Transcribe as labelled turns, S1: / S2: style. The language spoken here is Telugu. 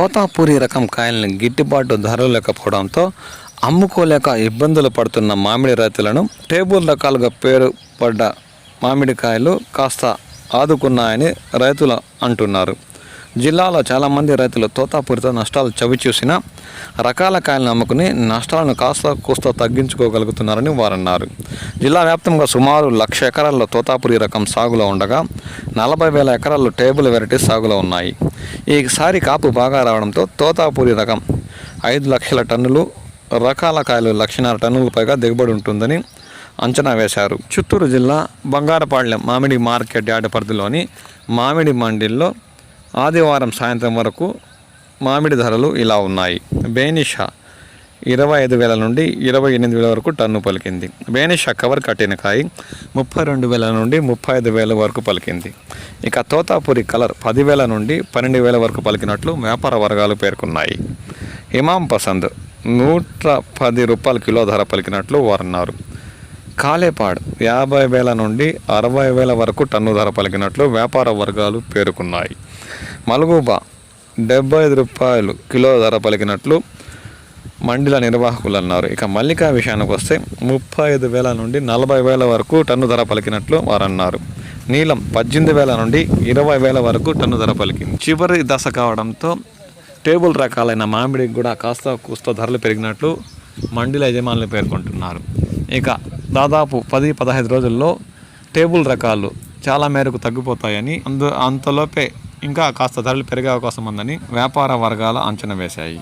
S1: తోతాపూరి రకం కాయలను గిట్టుబాటు ధరలు లేకపోవడంతో అమ్ముకోలేక ఇబ్బందులు పడుతున్న మామిడి రైతులను టేబుల్ రకాలుగా పేరు పడ్డ మామిడికాయలు కాస్త ఆదుకున్నాయని రైతులు అంటున్నారు. జిల్లాలో చాలామంది రైతులు తోతాపూరితో నష్టాలు చవి చూసిన రకాల కాయలను అమ్ముకుని నష్టాలను కాస్త కూస్త తగ్గించుకోగలుగుతున్నారని వారు అన్నారు జిల్లా వ్యాప్తంగా సుమారు లక్ష ఎకరాల్లో తోతాపురి రకం సాగులో ఉండగా నలభై వేల ఎకరాల్లో టేబుల్ వెరైటీస్ సాగులో ఉన్నాయి. ఈసారి కాపు బాగా రావడంతో తోతాపూరి రకం ఐదు లక్షల టన్నులు రకాల కాయలు లక్షన్నర టన్నుల పైగా దిగుబడి ఉంటుందని అంచనా వేశారు. చిత్తూరు జిల్లా బంగారపాళ్ళెం మామిడి మార్కెట్ యార్డ్ పరిధిలోని మామిడి మండీల్లో ఆదివారం సాయంత్రం వరకు మామిడి ధరలు ఇలా ఉన్నాయి. బేనిషా ఇరవై ఐదు వేల నుండి ఇరవై ఎనిమిది వేల వరకు టన్ను పలికింది. బేనిషా కవర్ కట్టిన కాయ ముప్పై రెండు వేల నుండి ముప్పై ఐదు వేల వరకు పలికింది. ఇక తోతాపురి కలర్ పదివేల నుండి పన్నెండు వేల వరకు పలికినట్లు వ్యాపార వర్గాలు పేర్కొన్నాయి. ఇమాం పసంద్ నూట పది రూపాయల కిలో ధర పలికినట్లు వారు అన్నారు కాలేపాడ్ యాభై వేల నుండి అరవై వేల వరకు టన్ను ధర పలికినట్లు వ్యాపార వర్గాలు పేర్కొన్నాయి. మలుగుబా డెబ్బై ఐదు రూపాయలు కిలో ధర పలికినట్లు మండల నిర్వాహకులు అన్నారు. ఇక మల్లికా విషయానికి వస్తే ముప్పై ఐదు వేల నుండి నలభై వేల వరకు టన్ను ధర పలికినట్లు వారు అన్నారు నీలం పద్దెనిమిది వేల నుండి ఇరవై వేల వరకు టన్ను ధర పలికింది. చివరి దశ కావడంతో టేబుల్ రకాలైన మామిడికి కూడా కాస్త కూస్త ధరలు పెరిగినట్లు మండల యజమానులు పేర్కొంటున్నారు. ఇక దాదాపు పది పదహైదు రోజుల్లో టేబుల్ రకాలు చాలా మేరకు తగ్గిపోతాయని అందు అంతలోపే ఇంకా కాస్త ధరలు పెరిగే అవకాశం ఉందని వ్యాపార వర్గాల అంచనా వేశాయి.